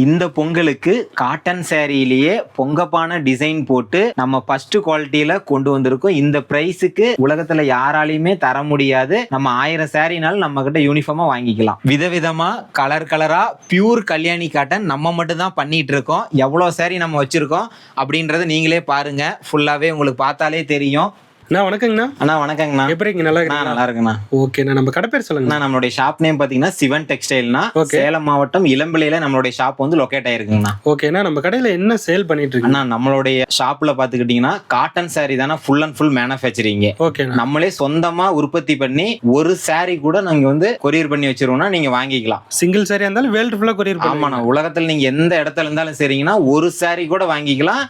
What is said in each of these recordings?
இந்த பொங்கலுக்கு cotton சேரீலேயே பொங்கப்பான design போட்டு நம்ம ஃபர்ஸ்ட் குவாலிட்டியில கொண்டு வந்திருக்கோம். இந்த பிரைஸுக்கு உலகத்துல யாராலையுமே தர முடியாது. நம்ம ஆயிரம் சேரீனாலும் நம்ம கிட்ட யூனிஃபார்மா வாங்கிக்கலாம். விதவிதமா கலர் கலரா பியூர் கல்யாணி காட்டன் நம்ம மட்டும் தான் பண்ணிட்டு இருக்கோம். எவ்வளோ சேரீ நம்ம வச்சிருக்கோம் அப்படின்றத நீங்களே பாருங்க. ஃபுல்லாவே உங்களுக்கு பார்த்தாலே தெரியும். அண்ணா வணக்கங்கண்ணா. அண்ணா வணக்கங்கண்ணா. எப்படி இருக்கீங்க? நல்லா இருக்கீங்களா நல்லா இருக்குண்ணா ஓகேண்ணா நம்ம கடை பேர் சொல்லுங்க நம்மளுடைய ஷாப் நேம் பாத்தீங்கன்னா சிவன் டெக்ஸ்டைல்னா. சேலம் மாவட்டம் இளம்பிள்ளையில நம்மளுடைய ஷாப் வந்து லொக்கேட் ஆயிருக்குங்கண்ணா. ஓகேண்ணா நம்ம கடையில என்ன சேல் பண்ணிட்டு அண்ணா நம்மளுடைய ஷாப்ல பாத்துக்கிட்டீங்கன்னா காட்டன் saree தானே ஃபுல் அண்ட் ஃபுல் மேனுஃபேக்சரிங் ஓகேண்ணா நம்மளே சொந்தமா உற்பத்தி பண்ணி ஒரு saree கூட நாங்க வந்து கொரியர் பண்ணி வச்சிருவோம்னா நீங்க வாங்கிக்கலாம். சிங்கிள் சாரியா இருந்தாலும் வேர்ல்டு ஃபுல்லா கொரியர் ஆமாண்ணா உலகத்துல நீங்க எந்த இடத்துல இருந்தாலும் சரிங்கண்ணா ஒரு saree கூட வாங்கிக்கலாம்.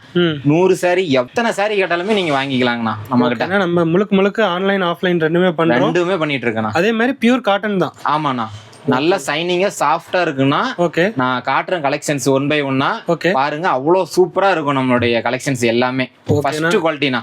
நூறு saree எத்தனை saree கேட்டாலுமே நீங்க வாங்கிக்கலாங்கண்ணா நம்ம கிட்ட ஓகேண்ணா நம்ம முழுக்க முழுக்க ஆன்லைன் ஆஃப்லைன் ரெண்டுமே பண்றோம். ரெண்டுமே பண்ணிட்டு இருக்கேண்ணா அதே மாதிரி பியூர் காட்டன் தான். ஆமாண்ணா. நல்ல சைனிங்கா சாஃப்டா இருக்குன்னா ஓகே நான் காட்டுறேன் கலெக்ஷன்ஸ் ஒன் பை ஒன்னா ஓகே பாருங்க அவ்வளோ சூப்பரா இருக்கும் நம்மளுடைய கலெக்ஷன்ஸ் எல்லாமே. ஃபர்ஸ்ட் குவாலிட்டினா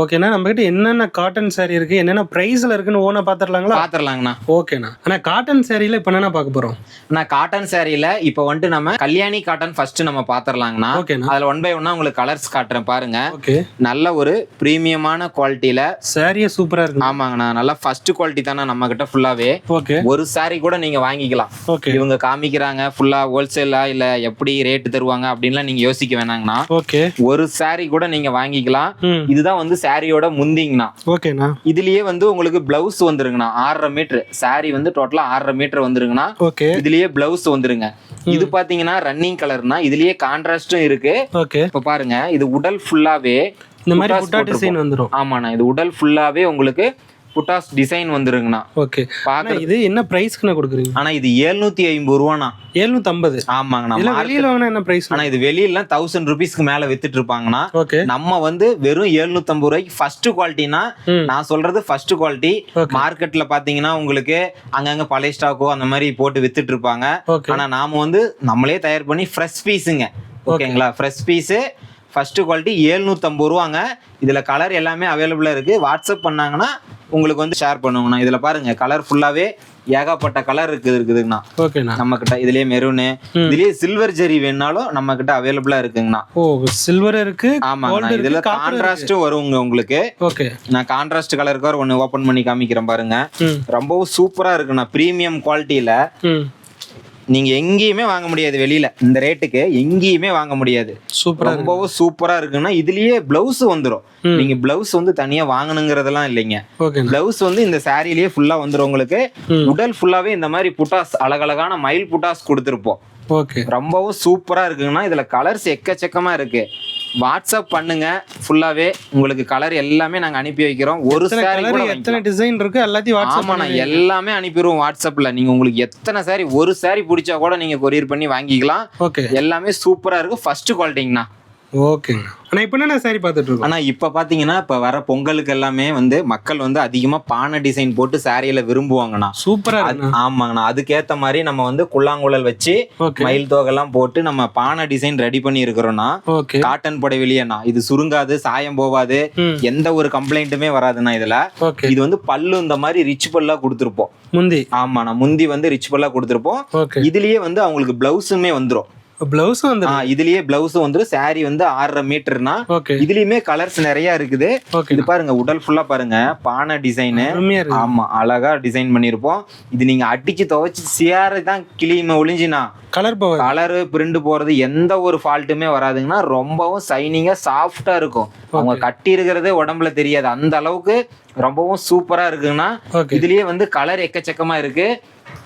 ஓகேண்ணா நம்ம கிட்ட என்னென்ன காட்டன் saree இருக்கு என்னென்ன பிரைஸ்ல இருக்குன்னு ஓனா பாத்துடலாங்களா பாத்துரலாங்கண்ணா. ஓகேண்ணா. ஆனா காட்டன் சாரியில இப்ப என்னண்ணா பார்க்க போறோம்? நான் காட்டன் சாரியில இப்போ வந்துட்டு நம்ம கல்யாணி காட்டன் ஃபர்ஸ்ட் நம்ம பாத்துரலாங்கண்ணா. ஓகேண்ணா. அதுல ஒன் பை ஒன்னா உங்களுக்கு கலர்ஸ் காட்டுறேன் பாருங்க. ஓகே. நல்ல ஒரு பிரீமியமான குவாலிட்டியில சாரியே சூப்பரா இருக்கு ஆமாங்கண்ணா நல்லா ஃபர்ஸ்ட் குவாலிட்டி தானே நம்ம கிட்ட ஃபுல்லாவே ஓகே. ஒரு saree கூட நீங்க வாங்கிக்கலாம். ஓகே. இவங்க காமிக்கிறாங்க ஃபுல்லா ஹோல்சேலா இல்ல எப்படி ரேட் தருவாங்க அப்படின்லாம் நீங்க யோசிக்க வேணாங்கண்ணா. ஓகே. ஒரு saree கூட நீங்க வாங்கிக்கலாம். இதுதான் வந்து சாரியோட முந்திங்கண்ணா. ஓகேண்ணா. இதுலயே வந்து உங்களுக்கு பிளவுஸ் வந்துருங்கண்ணா. ஆறரை மீட்டர் saree வந்து டோட்டலா ஆறரை மீட்டர் வந்துருங்கண்ணா. ஓகே. இதுலயே பிளவுஸ் வந்துருங்க. இது பாத்தீங்கன்னா ரன்னிங் கலர்னா இதுலயே கான்ட்ராஸ்டும் இருக்கு. ஓகே. இப்ப பாருங்க இது உடல் ஃபுல்லாவே இந்த மாதிரி டிசைன் வந்துரும். ஆமாண்ணா இது உடல் ஃபுல்லாவே உங்களுக்கு புட்டாஸ் டிசைன் வந்துருங்கண்ணா ஓகே பாக்குற ஆனா இது என்ன பிரைஸ்க்குண்ணா கொடுக்குறீங்க? ஆனா இது எழுநூத்தி ஐம்பது ரூபாண்ணா. எழுநூத்தி ஐம்பது ஆமாங்கண்ணா வெளியில வாங்கினா என்ன பிரைஸ் ஆனா இது வெளியில தௌசண்ட் ருபீஸ்க்கு மேல வித்துட்டு இருப்பாங்கண்ணா ஓகே நம்ம வந்து வெறும் 750 ரூபாய்க்கு ஃபர்ஸ்ட் குவாலிட்டினா. நான் சொல்றது ஃபர்ஸ்ட் குவாலிட்டி. மார்க்கெட்ல பாத்தீங்கன்னா உங்களுக்கு அங்கங்க பழைய ஸ்டாக்கோ அந்த மாதிரி போட்டு வித்துட்டு இருப்பாங்க ஆனா நாம வந்து நம்மளே தயார் பண்ணி ஃப்ரெஷ் பீஸுங்க ஓகேங்களா? ஃப்ரெஷ் பீஸு ஃபர்ஸ்ட் குவாலிட்டி 750 ரூபாங்க. இதுல கலர் எல்லாமே அவைலபிளா இருக்கு. வாட்ஸ்அப் பண்ணாங்கன்னா உங்களுக்கு வந்து ஷேர் பண்ணுவோங்கண்ணா இதுல பாருங்க கலர் ஃபுல்லாவே ஏகப்பட்ட கலர் இருக்குது இருக்குதுங்கண்ணா. ஓகேண்ணா. நம்ம கிட்ட இதுலயே மெரூனு. இதுலயே சில்வர் ஜெரி வேணாலும் நம்ம கிட்ட அவைலபிளா இருக்குங்கண்ணா. ஓ சில்வர் இருக்கு Gold இதுல கான்ட்ராஸ்டும் வருங்க உங்களுக்கு. ஓகே. நான் கான்ட்ராஸ்ட் கலருக்கு ஒரு ஒன்று ஓப்பன் பண்ணி காமிக்கிறேன் பாருங்க. ரொம்பவும் சூப்பரா இருக்குண்ணா ப்ரீமியம் குவாலிட்டியில நீங்க எங்கேயுமே வாங்க முடியாது வெளியில. இந்த ரேட்டுக்கு எங்கேயுமே வாங்க முடியாது. சூப்பரா இருக்கு. ரொம்பவும் சூப்பரா இருக்குன்னா இதுலயே பிளவுஸ் வந்துரும். ம். நீங்க பிளவுஸ் வந்து தனியா வாங்கணுங்கிறதெல்லாம் இல்லைங்க. பிளவுஸ் வந்து இந்த சாரிலேயே ஃபுல்லா வந்துரும் உங்களுக்கு. உடல் ஃபுல்லாவே இந்த மாதிரி புட்டாஸ் அழகழகான மயில் புட்டாஸ் கொடுத்துருப்போம். ஓகே. ரொம்பவும் சூப்பரா இருக்குங்கன்னா இதுல கலர்ஸ் எக்கச்சக்கமா இருக்கு. வாட்ஸ்அப் பண்ணுங்க. ஃபுல்லாவே உங்களுக்கு கலர் எல்லாமே நாங்க அனுப்பி வைக்கிறோம். ஒரு saree கூட. எத்தனை டிசைன் இருக்கு எல்லாத்தையும் வாட்ஸ்அப் ஆமாண்ணா எல்லாமே அனுப்பிடுவோம் வாட்ஸ்அப்ல. நீங்க உங்களுக்கு எத்தனை saree ஒரு saree பிடிச்சா கூட நீங்க கொரியர் பண்ணி வாங்கிக்கலாம். ஓகே எல்லாமே சூப்பரா இருக்கும் ஃபர்ஸ்ட் குவாலிட்டிங்கண்ணா ஓகேங்க ஆனா இப்போ என்ன சாரி பார்த்துட்டு இருக்கோம் ஆனா இப்ப பாத்தீங்கன்னா இப்ப வர பொங்கலுக்கு எல்லாமே வந்து மக்கள் வந்து அதிகமா பானை டிசைன் போட்டு சாரியில விரும்புவாங்கண்ணா. சூப்பரா அது- இருக்குண்ணா. ஆமாங்கண்ணா. அதுக்கேத்த மாதிரி நம்ம வந்து குள்ளாங்குழல் வச்சு மயில் தோகெல்லாம் போட்டு நம்ம பானை டிசைன் ரெடி பண்ணி இருக்கிறோம்னா காட்டன் புடவைலியண்ணா இது சுருங்காது சாயம் போவாது எந்த ஒரு கம்ப்ளைண்ட்டுமே வராதுண்ணா இதுல. இது வந்து பல்லு இந்த மாதிரி ரிச் பல்லா கொடுத்துருப்போம். முந்தி. ஆமாண்ணா முந்தி வந்து ரிச் பல்லா கொடுத்துருப்போம். இதுலயே வந்து அவங்களுக்கு பிளவுஸுமே வந்துரும். பிளவுஸும் வந்து இதுலயே பிளவுஸும் வந்துரும் saree வந்து ஆறரை மீட்டர்னா இதுலயுமே கலர்ஸ் நிறைய இருக்குது. இது பாருங்க உடல் ஃபுல்லா பாருங்க. பானை டிசைனு ஆமா அழகா டிசைன் பண்ணிருப்போம். இது நீங்க அடிச்சு துவைச்சு சியாரை தான் கிளியுமே ஒளிஞ்சினா. கலர் கலரு பிரிண்ட் போறது எந்த ஒரு ஃபால்ட்டுமே வராதுங்கன்னா ரொம்பவும் சைனிங்கா சாஃப்டா இருக்கும். அவங்க கட்டி இருக்கிறதே உடம்புல தெரியாது. அந்த அளவுக்கு ரொம்பவும் சூப்பரா இருக்குங்கன்னா இதுலயே வந்து கலர் எக்கச்சக்கமா இருக்கு.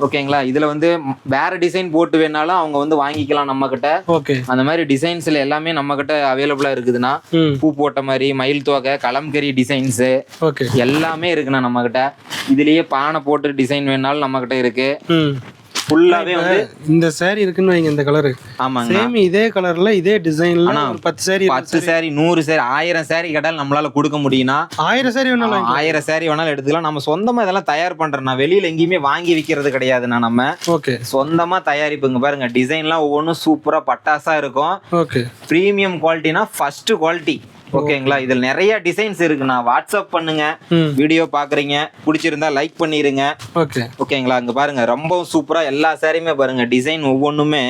ஓகேங்களா? இதுல வந்து வேற டிசைன் போட்டு வேணாலும் அவங்க வந்து வாங்கிக்கலாம் நம்ம கிட்ட அந்த மாதிரி டிசைன்ஸ்ல எல்லாமே நம்ம கிட்ட அவைலபிளா இருக்குதுன்னா பூ போட்ட மாதிரி மயில் தோகை கலம்கரி டிசைன்ஸ் எல்லாமே இருக்குண்ணா நம்ம கிட்ட இதுலயே பானை போட்டு டிசைன் வேணாலும் நம்ம கிட்ட இருக்கு ஃபுல்லாவே வந்து இந்த saree இருக்குன்னு வைங்க இந்த கலரு ஆமாங்க சேம் இதே கலர்ல இதே டிசைன்ல ஒரு பத்து இருக்கு. பத்து சேரி நூறு சேரி ஆயிரம் சேரி கேட்டாலும் நம்மளால கொடுக்க முடியும்னா ஆயிரம் saree வேணாலும். ஆயிரம் சேரி வேணாலும் எடுத்துக்கலாம். நம்ம சொந்தமா இதெல்லாம் தயார் பண்றோம்னா வெளியில எங்கேயுமே வாங்கி விக்கிறது கிடையாதுண்ணா நம்ம. ஓகே சொந்தமா தயாரிப்புங்க பாருங்க. டிசைன்லாம் ஒவ்வொன்றும் சூப்பரா பட்டாசா இருக்கும். ஓகே ப்ரீமியம் குவாலிட்டினா ஃபர்ஸ்ட் குவாலிட்டி ஓகேங்களா? இதுல நிறைய டிசைன்ஸ் இருக்குண்ணா வாட்ஸ்அப் பண்ணுங்க. வீடியோ பாக்குறீங்க. பிடிச்சிருந்தா லைக் பண்ணிருங்க. ஓகே ஓகேங்களா? அங்க பாருங்க. ரொம்பவும் சூப்பரா எல்லா சாரியுமே பாருங்க. டிசைன் ஒவ்வொன்றுமே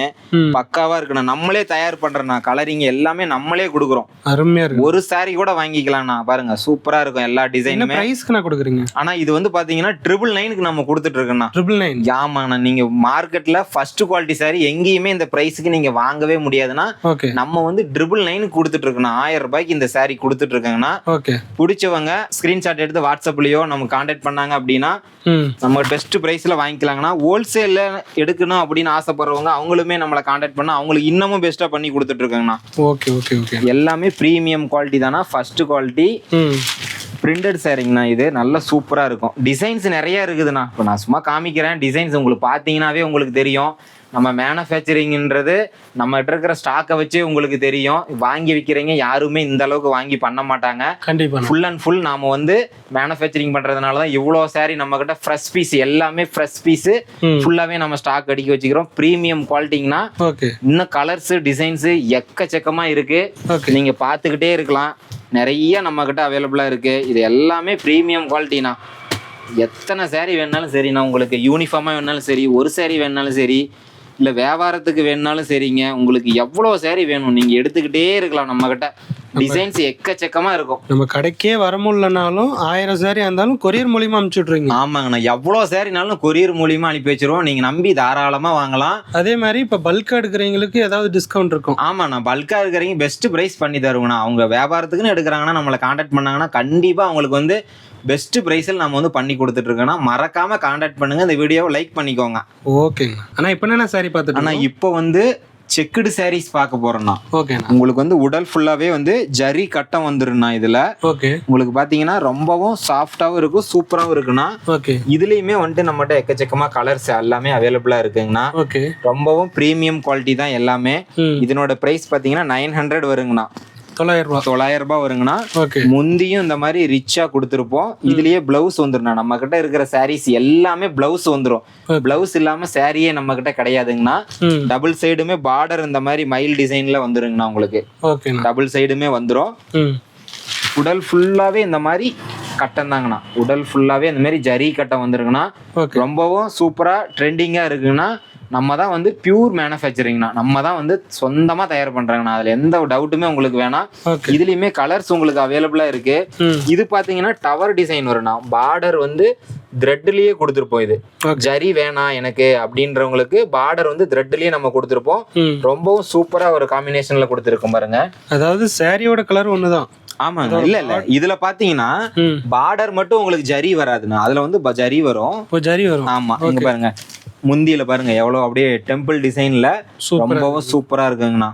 பக்காவா இருக்குண்ணா நம்மளே தயார் பண்றோம்ண்ணா கலரிங் எல்லாமே நம்மளே கொடுக்குறோம். அருமையா இருக்கு. ஒரு சாரி கூட வாங்கிக்கலாம்ண்ணா பாருங்க. சூப்பரா இருக்கும் எல்லா டிசைனுமே பிரைஸ்க்கு நான் கொடுக்குறீங்க? ஆனா இது வந்து பாத்தீங்கன்னா ட்ரிபிள் நைனுக்கு நம்ம கொடுத்துட்டு இருக்கோம்ண்ணா ட்ரிபிள் நைன் ஆமாங்கண்ணா. நீங்க மார்க்கெட்ல ஃபர்ஸ்ட் குவாலிட்டி சாரி எங்கேயுமே இந்த பிரைஸுக்கு நீங்க வாங்கவே முடியாதுன்னா நம்ம வந்து ட்ரிபிள் நைனுக்கு கொடுத்துட்டு இருக்கோம் ஆயிரம் ரூபாய்க்கு இந்த சாரி கொடுத்துட்டு இருக்காங்கன்னா பிடிச்சவங்க ஸ்கிரீன்ஷாட் எடுத்து வாட்ஸ்அப்லயோ நம்ம கான்டாக்ட் பண்ணாங்க அப்படின்னா நம்ம பெஸ்ட் பிரைஸ்ல வாங்கிக்கலாங்கன்னா ஹோல்சேல்ல எடுக்கணும் அப்படின்னு ஆசைப்படுறவங்க அவங்களுமே நம்மளை கான்டாக்ட் பண்ணா அவங்களுக்கு இன்னமும் பெஸ்ட்டா பண்ணி கொடுத்துட்டு இருக்காங்கண்ணா ஓகே ஓகே ஓகே எல்லாமே ப்ரீமியம் குவாலிட்டி தானா ஃபர்ஸ்ட் குவாலிட்டி பிரிண்டட் சாரிங்கண்ணா இது. நல்ல சூப்பரா இருக்கும். டிசைன்ஸ் நிறைய இருக்குதுண்ணா. இப்போ நான் சும்மா காமிக்கிறேன். டிசைன்ஸ் உங்களுக்கு பார்த்தீங்கன்னாவே உங்களுக்கு தெரியும். நம்ம மேனுஃபேக்சரிங்ன்றது நம்மகிட்ட இருக்கிற ஸ்டாக்கை வச்சு உங்களுக்கு தெரியும். வாங்கி விற்கிறீங்க யாருமே இந்த அளவுக்கு வாங்கி பண்ண மாட்டாங்க. கண்டிப்பா ஃபுல் அண்ட் ஃபுல் நாம வந்து மேனுஃபேக்சரிங் பண்றதுனால தான் இவ்வளோ சாரி நம்ம கிட்ட ஃப்ரெஷ் பீஸ் எல்லாமே ஃப்ரெஷ் பீஸ் ஃபுல்லாவே நம்ம ஸ்டாக் அடிக்க வச்சுக்கிறோம். ப்ரீமியம் குவாலிட்டிங்கன்னா ஓகே. இன்னும் கலர்ஸ் டிசைன்ஸ் எக்கச்சக்கமா இருக்கு. நீங்க பார்த்துக்கிட்டே இருக்கலாம். நிறைய நம்ம கிட்ட அவைலபிளா இருக்கு. இது எல்லாமே ப்ரீமியம் குவாலிட்டினா எத்தனை saree வேணாலும் சரிண்ணா உங்களுக்கு யூனிஃபார்மாக வேணாலும் சரி ஒரு saree வேணாலும் சரி இல்லை வியாபாரத்துக்கு வேணாலும் சரிங்க. உங்களுக்கு எவ்வளோ சேரீ வேணும் நீங்கள் எடுத்துக்கிட்டே இருக்கலாம் நம்ம கிட்ட டிசைன்ஸ் எக்கச்சக்கமாக இருக்கும். நம்ம கடைக்கே வர முடியலனாலும் ஆயிரம் சாரி இருந்தாலும் கொரியர் மூலியமா அனுப்பிச்சு விட்ருவீங்க ஆமாங்கண்ணா. எவ்வளோ சாரினாலும் கொரியர் மூலியமா அனுப்பி வச்சிருவோம். நீங்கள் நம்பி தாராளமாக வாங்கலாம். அதே மாதிரி இப்ப பல்க் எடுக்கிறவங்களுக்கு ஏதாவது டிஸ்கவுண்ட் இருக்கும். ஆமாண்ணா. பல்காக இருக்கிறவங்க பெஸ்ட் ப்ரைஸ் பண்ணி தருவோண்ணா அவங்க வியாபாரத்துக்குன்னு எடுக்கிறாங்கன்னா நம்மளை காண்டாக்ட் பண்ணாங்கன்னா கண்டிப்பாக அவங்களுக்கு வந்து பெஸ்ட் ப்ரைஸில் நம்ம வந்து பண்ணி கொடுத்துட்டு இருக்கோம்னா மறக்காம காண்டாக்ட் பண்ணுங்க. இந்த வீடியோவை லைக் பண்ணிக்கோங்க. ஓகேங்க ஆனா இப்ப என்ன சாரி பார்த்துட்டு ஆனால் இப்போ வந்து செக்குடு சாரீஸ் பார்க்க போறோம்னா. ஓகேண்ணா உங்களுக்கு வந்து உடல் ஃபுல்லாவே வந்து ஜரி கட்டம் வந்துருண்ணா இதுல. ஓகே உங்களுக்கு பாத்தீங்கன்னா ரொம்பவும் சாஃப்டாவும் இருக்கும் சூப்பராகவும் இருக்குண்ணா. ஓகே இதுலயுமே வந்துட்டு நம்மகிட்ட எக்கச்சக்கமா கலர்ஸ் எல்லாமே அவைலபிளா இருக்குங்கண்ணா. ஓகே ரொம்பவும் ப்ரீமியம் குவாலிட்டி தான் எல்லாமே. இதனோட பிரைஸ் பாத்தீங்கன்னா நைன் ஹண்ட்ரட் வருங்கண்ணா. தொள்ளாயிரம் ரூபா. தொள்ளாயிரம் ரூபாய் வருங்கண்ணா. ஓகே. முந்தியும் இந்த மாதிரி ரிச்சா கொடுத்துருப்போம். இதுலயே பிளவுஸ் வந்துருண்ணா. நம்ம கிட்ட இருக்கிற சாரீஸ் எல்லாமே பிளவுஸ் வந்துரும். Okay. பிளவுஸ் இல்லாம சாரியே நம்ம கிட்ட கிடையாதுங்கண்ணா. டபுள் சைடுமே பார்டர் இந்த மாதிரி மயில் டிசைன்ல வந்துருங்கண்ணா உங்களுக்கு. டபுள் சைடுமே வந்துரும். ம். உடல் ஃபுல்லாவே இந்த மாதிரி கட்டம் தாங்கண்ணா. உடல் ஃபுல்லாவே இந்த மாதிரி ஜரி கட்டம் வந்துருங்கண்ணா. ரொம்பவும் சூப்பரா ட்ரெண்டிங்கா இருக்குங்கன்னா நம்ம தான் வந்து பியூர் மேனுஃபேக்சரிங்ண்ணா நம்ம தான் வந்து சொந்தமா தயார் பண்றாங்கண்ணா அதுல எந்த டவுட்டுமே உங்களுக்கு வேணாம். இதுலயுமே கலர்ஸ் உங்களுக்கு அவைலபிளா இருக்கு. இது பாத்தீங்கன்னா டவர் டிசைன் வரும்ண்ணா பார்டர் வந்து த்ரெட்லயே கொடுத்துருப்போம் இது. ஜரி வேணாம் எனக்கு அப்படின்றவங்களுக்கு பார்டர் வந்து த்ரெட்லயே நம்ம கொடுத்துருப்போம். ரொம்பவும் சூப்பரா ஒரு காம்பினேஷன்ல கொடுத்துருக்கோம் பாருங்க. அதாவது சாரியோட கலர் ஒண்ணுதான். ஆமாங்க. இல்ல இல்ல. இதுல பாத்தீங்கன்னா பார்டர் மட்டும் உங்களுக்கு ஜரி வராதுண்ணா. அதுல வந்து ஜரி வரும். ஜரி வரும். ஆமா. இங்க பாருங்க. முந்தியில பாருங்க எவ்வளவு அப்படியே டெம்பிள் டிசைன்ல ரொம்பவும் சூப்பரா இருக்குங்கண்ணா.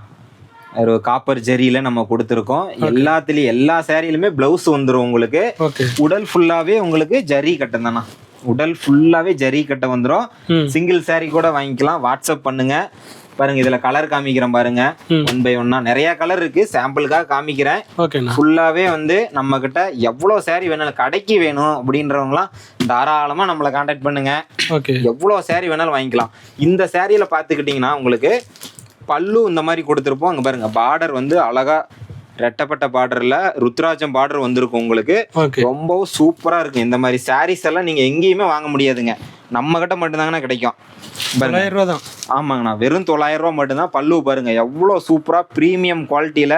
ஒரு காப்பர் ஜரியில நம்ம கொடுத்துருக்கோம். எல்லாத்துலயும் எல்லா சாரிலுமே பிளவுஸ் வந்துரும் உங்களுக்கு. உடல் ஃபுல்லாவே உங்களுக்கு ஜரி கட்டம் தானா உடல் ஃபுல்லாவே ஜரி கட்டம் வந்துரும். ம். சிங்கிள் saree கூட வாங்கிக்கலாம். வாட்ஸ்அப் பண்ணுங்க. பாருங்க இதுல கலர் காமிக்கிறேன் பாருங்க. ஒன் பை ஒன்னா நிறைய கலர் இருக்கு. சாம்பிளுக்காக காமிக்கிறேன். ஃபுல்லாவே வந்து நம்ம கிட்ட எவ்வளோ saree வேணாலும் கடைக்கு வேணும் அப்படின்றவங்களாம் தாராளமா நம்மளை காண்டாக்ட் பண்ணுங்க. ஓகே எவ்வளோ saree வேணாலும் வாங்கிக்கலாம். இந்த சேரீல பார்த்துக்கிட்டிங்கன்னா உங்களுக்கு பல்லு இந்த மாதிரி கொடுத்துருப்போம். அங்கே பாருங்க பார்டர் வந்து அழகா ரெட்டப்பட்ட பார்டர்ல ருத்ராஜம் பார்டர் வந்திருக்கும் உங்களுக்கு. ரொம்பவும் சூப்பரா இருக்கும். இந்த மாதிரி sarees எல்லாம் நீங்க எங்கேயுமே வாங்க முடியாதுங்க. நம்ம கிட்ட மட்டும்தாங்கண்ணா கிடைக்கும். தொள்ளாயிரம் ரூபா தான் ஆமாங்கண்ணா வெறும் தொள்ளாயிரம் ரூபா மட்டும்தான். பல்லு பாருங்க எவ்வளோ சூப்பரா ப்ரீமியம் குவாலிட்டியில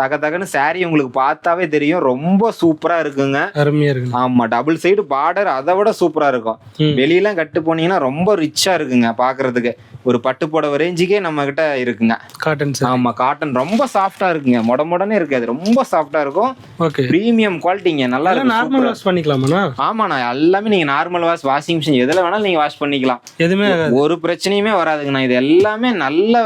தக தகன்னு saree உங்களுக்கு பார்த்தாவே தெரியும். ரொம்ப சூப்பரா இருக்குங்க. அருமையா இருக்குண்ணா ஆமா டபுள் சைடு பார்டர் அதை விட சூப்பரா இருக்கும். வெளியெல்லாம் கட்டு போனீங்கன்னா ரொம்ப ரிச்சா இருக்குங்க பாக்குறதுக்கு ஒரு பட்டு புடவை ரேஞ்சுக்கே நம்ம கிட்ட இருக்குங்க. காட்டன் சாரி ஆமா காட்டன் ரொம்ப சாஃப்டா இருக்குங்க. முட முடனே இருக்காது. ரொம்ப சாஃப்டா இருக்கும். ஓகே ப்ரீமியம் குவாலிட்டிங்க நல்லா இருக்கும். நார்மல் வாஷ் பண்ணிக்கலாமாண்ணா? ஆமாண்ணா எல்லாமே நீங்க நார்மல் வாஷ் வாஷிங் மிஷின் எதுல வேணாலும் நீங்க வாஷ் பண்ணிக்கலாம். எதுவுமே ஒரு பிரச்சனையுமே வராதுங்கண்ணா. இது எல்லாமே நல்ல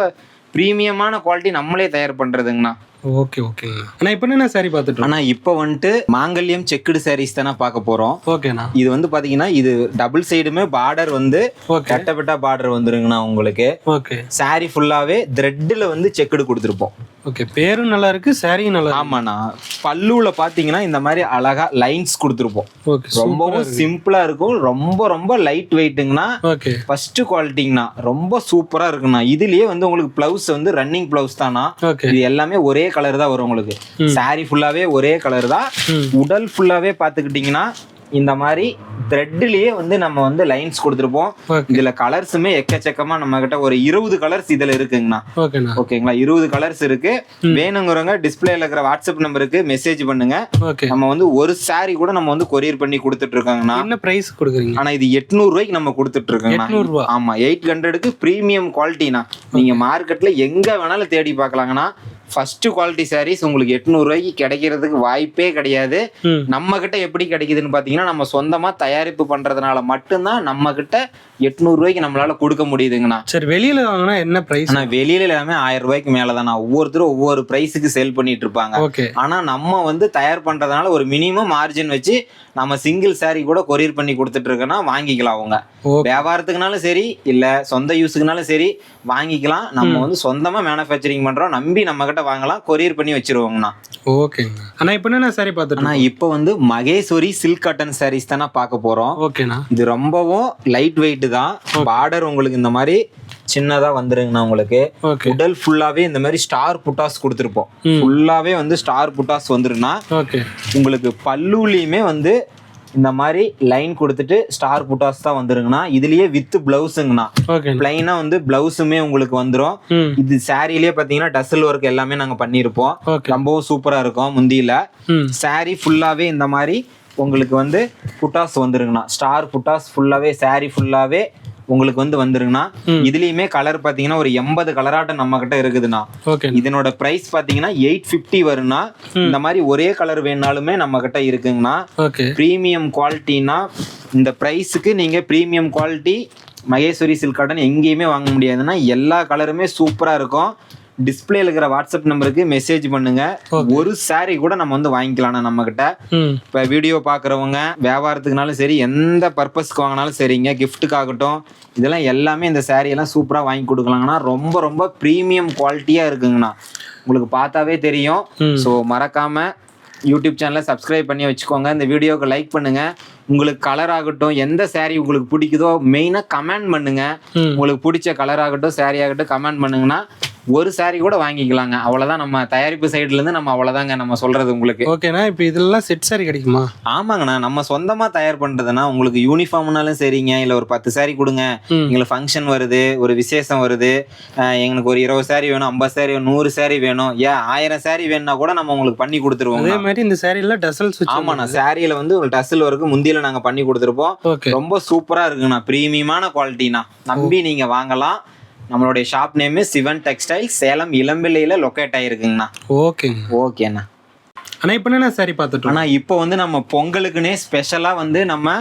ப்ரீமியமான குவாலிட்டி நம்மளே தயார் பண்றதுங்கண்ணா. ஓகே ஓகேங்கண்ணா அண்ணா இப்போ என்ன சாரி பார்த்துட்டு ஆனா இப்போ வந்துட்டு மாங்கல்யம் செக்குடு சாரீஸ் தானே பார்க்க போறோம். ஓகேண்ணா. இது வந்து பாத்தீங்கன்னா இது டபுள் சைடுமே பார்டர் வந்து ஓகே. கட்டப்பட்ட பார்டர் வந்துருங்கண்ணா உங்களுக்கு. ஓகே. saree ஃபுல்லாவே த்ரெட்ல வந்து செக்குடு கொடுத்துருப்போம். ஓகே பேரும் நல்லா இருக்கு சாரியும் நல்லா ஆமாண்ணா. பல்லுல பாத்தீங்கன்னா இந்த மாதிரி அழகா லைன்ஸ் கொடுத்துருப்போம். ஓகே ரொம்பவும் சிம்பிளா இருக்கும் ரொம்ப ரொம்ப லைட் வெயிட்டுங்கண்ணா ஓகே. ஃபர்ஸ்ட் குவாலிட்டிங்கண்ணா ரொம்ப சூப்பரா இருக்குண்ணா. இதுலயே வந்து உங்களுக்கு பிளவுஸ் வந்து ரன்னிங் பிளவுஸ் தானா ஓகே. இது எல்லாமே ஒரே கலர் தான் வரும் உங்களுக்கு. saree ஃபுல்லாவே ஒரே கலர் தான். உடல் ஃபுல்லாவே பாத்துக்கிட்டீங்கன்னா இந்த மாதிரி த்ரெட்லயே வந்து நம்ம வந்து லைன்ஸ் கொடுத்துருப்போம். இதுல கலர்ஸுமே எக்கச்சக்கமா நம்ம கிட்ட ஒரு இருபது கலர்ஸ் இதுல இருக்குங்கண்ணா. ஓகேங்களா இருபது கலர்ஸ் இருக்கு. வேணுங்கிறவங்க டிஸ்பிளேல இருக்கிற வாட்ஸ்அப் நம்பருக்கு மெசேஜ் பண்ணுங்க. நம்ம வந்து ஒரு saree கூட நம்ம வந்து கொரியர் பண்ணி கொடுத்துட்டு இருக்காங்கண்ணா என்ன பிரைஸ் கொடுக்குறீங்க? ஆனா இது எட்நூறு ரூபாய்க்கு நம்ம கொடுத்துட்டு இருக்கோங்கண்ணா ஆமா எயிட் ஹண்ட்ரடுக்கு ப்ரீமியம் குவாலிட்டினா நீங்க மார்க்கெட்ல எங்க வேணாலும் தேடி பார்க்கலாங்கண்ணா. ஃபர்ஸ்ட் குவாலிட்டி சாரீஸ் உங்களுக்கு எட்நூறு ரூபாய்க்கு கிடைக்கிறதுக்கு வாய்ப்பே கிடையாது. நம்ம கிட்ட எப்படி கிடைக்குதுன்னு பாத்தீங்கன்னா நம்ம சொந்தமா தயாரிப்பு பண்றதுனால மட்டும்தான் நம்ம கிட்ட எட்நூறு ரூபாய்க்கு நம்மளால கொடுக்க முடியுதுங்கண்ணா. சரி வெளியில வாங்கினா என்ன பிரைஸ் ஆனா வெளியில எல்லாமே ஆயிரம் ரூபாய்க்கு மேலதானா ஒவ்வொருத்தரும் ஒவ்வொரு பிரைஸுக்கு சேல் பண்ணிட்டு இருப்பாங்க. ஆனா நம்ம வந்து தயார் பண்றதுனால ஒரு மினிமம் மார்ஜின் வச்சு நம்ம சிங்கிள் saree கூட கொரியர் பண்ணி கொடுத்துட்டு இருக்கோம்னா வாங்கிக்கலாம் அவங்க. வியாபாரத்துக்குனாலும் சரி இல்ல சொந்த யூஸுக்குனாலும் சரி வாங்கிக்கலாம். நம்ம வந்து சொந்தமா மேனுஃபேக்சரிங் பண்றோம். நம்பி நம்ம கிட்ட வாங்கலாம் கொரியர் பண்ணி வச்சிருவோங்கண்ணா. ஓகேங்க அண்ணா இப்போ என்ன சாரி பார்த்துட்டு ஆனா இப்போ வந்து மகேஸ்வரி சில்க் காட்டன் சாரீஸ் தானே பார்க்க போறோம். ஓகேண்ணா. இது ரொம்பவும் லைட் வெயிட் தான். பார்டர் உங்களுக்கு இந்த மாதிரி சின்னதா வந்துருங்கண்ணா உங்களுக்கு. உடல் ஃபுல்லாவே இந்த மாதிரி ஸ்டார் புட்டாஸ் கொடுத்துருப்போம். ம். ஃபுல்லாவே வந்து ஸ்டார் புட்டாஸ் வந்துருன்னா ஓகே. உங்களுக்கு பல்லுலையுமே வந்து இந்த மாதிரி லைன் கொடுத்துட்டு ஸ்டார் புட்டாஸ் தான் வந்துருங்கண்ணா இதுலயே வித் பிளவுஸுங்கண்ணா பிளைனா வந்து பிளவுஸுமே உங்களுக்கு வந்துரும். ம். இது சாரிலேயே பாத்தீங்கன்னா டசல் ஒர்க் எல்லாமே நாங்க பண்ணியிருப்போம் ஓகே ரொம்பவும் சூப்பரா இருக்கும் முந்தியில. saree ஃபுல்லாவே இந்த மாதிரி உங்களுக்கு வந்து புட்டாஸ் வந்துருங்கண்ணா ஸ்டார் புட்டாஸ் ஃபுல்லாவே saree ஃபுல்லாவே உங்களுக்கு வந்து வந்துருங்கண்ணா ம். இதுலயுமே கலர் பாத்தீங்கன்னா ஒரு எண்பது கலராட்டம் நம்ம கிட்ட இருக்குதுண்ணா. ஓகே. இதனோட பிரைஸ் பாத்தீங்கன்னா எயிட் ஃபிஃப்டி வரும்னா இந்த மாதிரி ஒரே கலர் வேணாலுமே நம்ம கிட்ட இருக்குங்கண்ணா ப்ரீமியம் குவாலிட்டினா இந்த ப்ரைஸுக்கு நீங்கள் premium quality Maheshwari silk cotton எங்கேயுமே வாங்க முடியாதுன்னா எல்லா கலருமே சூப்பராக இருக்கும். டிஸ்பிளேல இருக்கிற வாட்ஸ்அப் நம்பருக்கு மெசேஜ் பண்ணுங்க. ஒரு saree கூட நம்ம வந்து வாங்கிக்கலாம்ண்ணா நம்ம கிட்ட இப்போ வீடியோ பார்க்குறவங்க வியாபாரத்துக்குனாலும் சரி எந்த பர்பஸ்க்கு வாங்கினாலும் சரிங்க கிஃப்ட்டுக்காகட்டும் இதெல்லாம் எல்லாமே இந்த saree எல்லாம் சூப்பராக வாங்கி கொடுக்கலாங்கண்ணா. ரொம்ப ரொம்ப ப்ரீமியம் குவாலிட்டியாக இருக்குங்கண்ணா. உங்களுக்கு பார்த்தாவே தெரியும். ஸோ மறக்காம யூடியூப் சேனலை சப்ஸ்கிரைப் பண்ணி வச்சுக்கோங்க. இந்த வீடியோவுக்கு லைக் பண்ணுங்க. உங்களுக்கு கலர் ஆகட்டும் எந்த saree உங்களுக்கு பிடிக்குதோ மெயினாக கமெண்ட் பண்ணுங்க. உங்களுக்கு பிடிச்ச கலர் ஆகட்டும் saree ஆகட்டும் கமெண்ட் பண்ணுங்கன்னா ஒரு saree கூட வாங்கிக்கலாங்க. அவ்வளோதான் நம்ம தயாரிப்பு சைட்லேருந்து நம்ம அவ்வளோதாங்க நம்ம சொல்றது உங்களுக்கு. ஓகேண்ணா இப்போ இதெல்லாம் செட் சாரி கிடைக்குமா? ஆமாங்கண்ணா. நம்ம சொந்தமா தயார் பண்றதுன்னா உங்களுக்கு யூனிஃபார்ம்னாலும் சரிங்க. இல்ல ஒரு பத்து saree கொடுங்க. எங்களுக்கு ஃபங்க்ஷன் வருது ஒரு விசேஷம் வருது. எங்களுக்கு ஒரு இருபது saree வேணும் ஐம்பது saree வேணும் நூறு saree வேணும். ஏன் ஆயிரம் saree வேணும்னா கூட நம்ம உங்களுக்கு பண்ணி கொடுத்துருவோம் அதே மாதிரி இந்த சாரில டசல்ஸ் ஆமாண்ணா. சாரியில வந்து ஒரு டசில் ஒர்க்கு முந்தியில நாங்க பண்ணி கொடுத்துருப்போம். ரொம்ப சூப்பரா இருக்குண்ணா. ப்ரீமியமான குவாலிட்டினா நம்பி நீங்க வாங்கலாம். நம்மளுடைய shop name Sivan textile Salem இளம்பிள்ளையில locate ஆயிருக்குங்கண்ணா. ஓகேங்க. ஓகேண்ணா. அண்ணா இப்போ என்ன சாரி பார்த்துட்டு ஆனா இப்போ வந்து நம்ம பொங்கலுக்குனே ஸ்பெஷலா வந்து நம்ம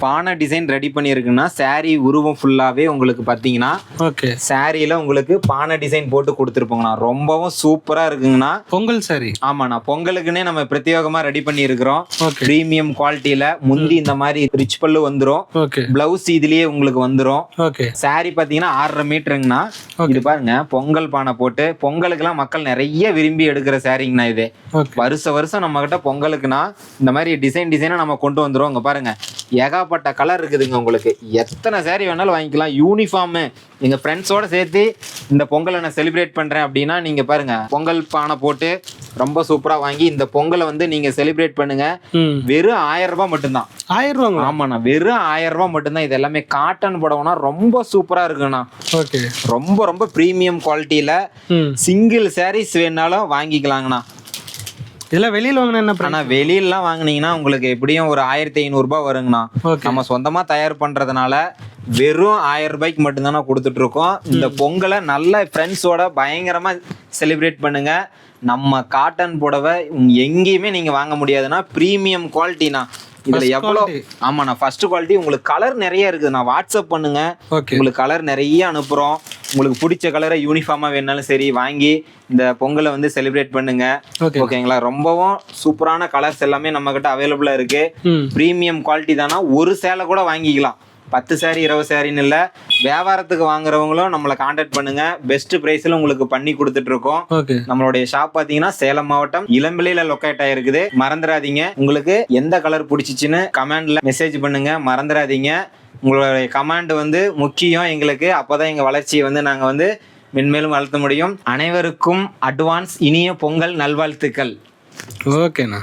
பானை டிசைன் ரெடி பண்ணியிருக்குன்னா saree உருவம் ஃபுல்லாவே உங்களுக்கு பார்த்தீங்கன்னா ஓகே சாரியில உங்களுக்கு பானை டிசைன் போட்டு கொடுத்துருப்போங்கண்ணா. ரொம்பவும் சூப்பரா இருக்குங்கண்ணா. பொங்கல் சாரி ஆமாண்ணா. பொங்கலுக்குனே நம்ம பிரத்யேகமா ரெடி பண்ணியிருக்கிறோம். ப்ரீமியம் குவாலிட்டியில முந்தி இந்த மாதிரி ரிச் பல்லு வந்துரும். ஓகே பிளவுஸ் இதுலயே உங்களுக்கு வந்துரும். ஓகே saree பாத்தீங்கன்னா ஆறரை மீட்டருங்கண்ணா இது பாருங்க பொங்கல் பானை போட்டு பொங்கலுக்குலாம் மக்கள் நிறைய விரும்பி எடுக்கிற சாரிங்கண்ணா இது. வருஷ வருஷம் நம்ம கிட்ட பொங்கலுக்குனா இந்த மாதிரி டிசைன் டிசைனா நம்ம கொண்டு வந்துருவோம் இங்க பாருங்க. ஏகாப்பட்ட கலர் இருக்குதுங்க உங்களுக்கு. எத்தனை saree வேணாலும் வாங்கிக்கலாம். யூனிஃபார்மு எங்க ஃப்ரெண்ட்ஸோட சேர்த்து இந்த பொங்கலை நான் செலிப்ரேட் பண்றேன் அப்படின்னா நீங்க பாருங்க. பொங்கல் பானை போட்டு ரொம்ப சூப்பரா வாங்கி இந்த பொங்கலை வந்து நீங்க செலிப்ரேட் பண்ணுங்க. வெறும் ஆயிரம் ரூபாய் மட்டும்தான். ஆயிரம் ரூபாங்களா ஆமாண்ணா. வெறும் ஆயிரம் ரூபாய் மட்டும்தான். இது எல்லாமே காட்டன் புடவைனா ரொம்ப சூப்பரா இருக்குண்ணா ஓகே. ரொம்ப ரொம்ப ப்ரீமியம் குவாலிட்டியில சிங்கிள் சாரீஸ் வேணாலும் வாங்கிக்கலாங்கண்ணா. இதெல்லாம் வெளியில வாங்கினா என்ன ஆனா வெளியிலலாம் வாங்குனீங்கன்னா உங்களுக்கு எப்படியும் ஒரு ஆயிரத்தி ஐநூறுரூபா வருங்கண்ணா. நம்ம சொந்தமா தயார் பண்றதுனால வெறும் ஆயிரம் ரூபாய்க்கு மட்டும்தானே கொடுத்துட்டு இருக்கோம் இந்த பொங்கலை நல்ல ஃப்ரெண்ட்ஸோட பயங்கரமா செலிப்ரேட் பண்ணுங்க. நம்ம காட்டன் புடவை எங்கேயுமே நீங்க வாங்க முடியாதுன்னா ப்ரீமியம் குவாலிட்டினா இதுல First எவ்வளோ quality. ஆமாண்ணா ஃபர்ஸ்ட் குவாலிட்டி உங்களுக்கு கலர் நிறைய இருக்குது. நான் வாட்ஸ்அப் பண்ணுங்க. உங்களுக்கு கலர் நிறைய அனுப்புறோம். உங்களுக்கு பிடிச்ச கலரை யூனிஃபார்மா வேணாலும் சரி வாங்கி இந்த பொங்கலை வந்து செலிப்ரேட் பண்ணுங்க. ஓகே ஓகேங்களா ரொம்பவும் சூப்பரான கலர்ஸ் எல்லாமே நம்ம கிட்ட அவைலபிளா இருக்கு ப்ரீமியம் குவாலிட்டி தானா? ஒரு சேலை கூட வாங்கிக்கலாம். பத்து சாரி இருபது சாரின்னு இல்லை வியாபாரத்துக்கு வாங்குறவங்களும் நம்மளை காண்டாக்ட் பண்ணுங்க. பெஸ்ட் ப்ரைஸில் உங்களுக்கு பண்ணி கொடுத்துட்டு இருக்கோம் நம்மளுடைய ஷாப் பார்த்தீங்கன்னா சேலம் மாவட்டம் இளம்பிள்ளையில லொக்கேட் ஆயிருக்குது. மறந்துடாதீங்க. உங்களுக்கு எந்த கலர் பிடிச்சிச்சின்னு கமெண்ட்ல மெசேஜ் பண்ணுங்க. மறந்துடாதீங்க. உங்களுடைய கமெண்ட் வந்து முக்கியம் எங்களுக்கு. அப்போதான் எங்க வளர்ச்சியை வந்து நாங்கள் வந்து மென்மேலும் வளர்த்த முடியும். அனைவருக்கும் அட்வான்ஸ் இனிய பொங்கல் நல்வாழ்த்துக்கள். ஓகேண்ணா